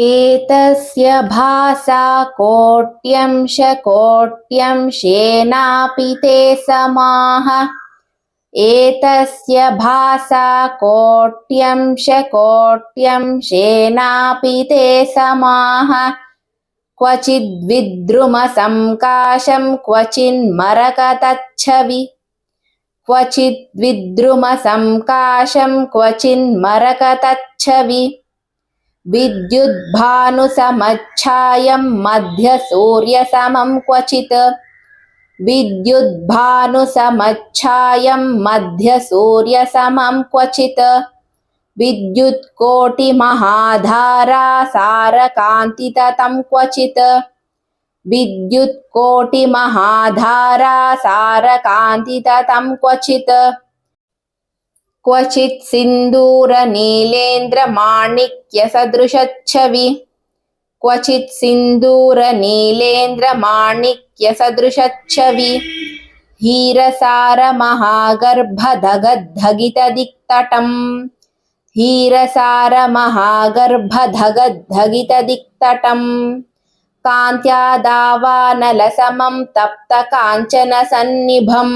एतस्य भासा कोट्यंशकोट्यंशेनापि ते समाः एतस्य भासा कोट्यंशकोट्यंशेनापि ते समाः क्वचिद्विद्रुमसङ्काशं क्वचिन्मरकतच्छवि क्वचिद्विद्रुमसङ्काशं क्वचिन्मरकतच्छवि विद्युद्भानुसमच्छायं मध्यसूर्यसमं क्वचित् विद्युद्भानुसमच्छायं मध्यसूर्यसमं क्वचित् विद्युत्कोटिमहाधारा सारकान्तिततं क्वचित् विद्युत्कोटिमहाधारा सारकान्तिततं क्वचित् क्वचित् सिन्दूरनीलेन्द्रमाणिक्यसदृशच्छवि क्वचित् सिन्दूरनीलेन्द्रमाणिक्यसदृशच्छवि हीरसारमहागर्भधगद्धगितदिक्तटम् हीरसारमहागर्भधगद्धगितदिक्तटम् कान्त्यादावानलसमं तप्तकाञ्चनसन्निभम्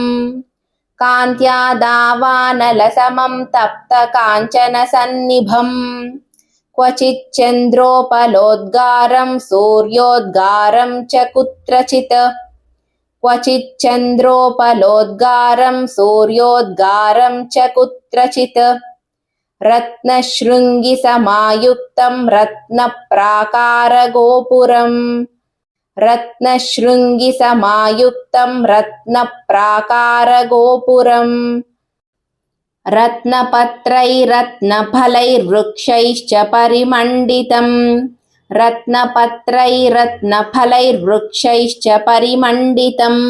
कान्त्यादावानलसमं तप्तकाञ्चनसन्निभम् क्वचिच्चन्द्रोपलोद्गारं सूर्योद्गारं च कुत्रचित् क्वचिच्चन्द्रोपलोद्गारं सूर्योद्गारं च कुत्रचित् रत्नशृङ्गिसमायुक्तं रत्नप्राकारगोपुरम् रत्नशृङ्गिसमायुक्तं रत्नप्राकारगोपुरम् रत्नपत्रैरत्नफलैर्वृक्षैश्च परिमण्डितम् रत्नपत्रैरत्नफलैर्वृक्षैश्च परिमण्डितम्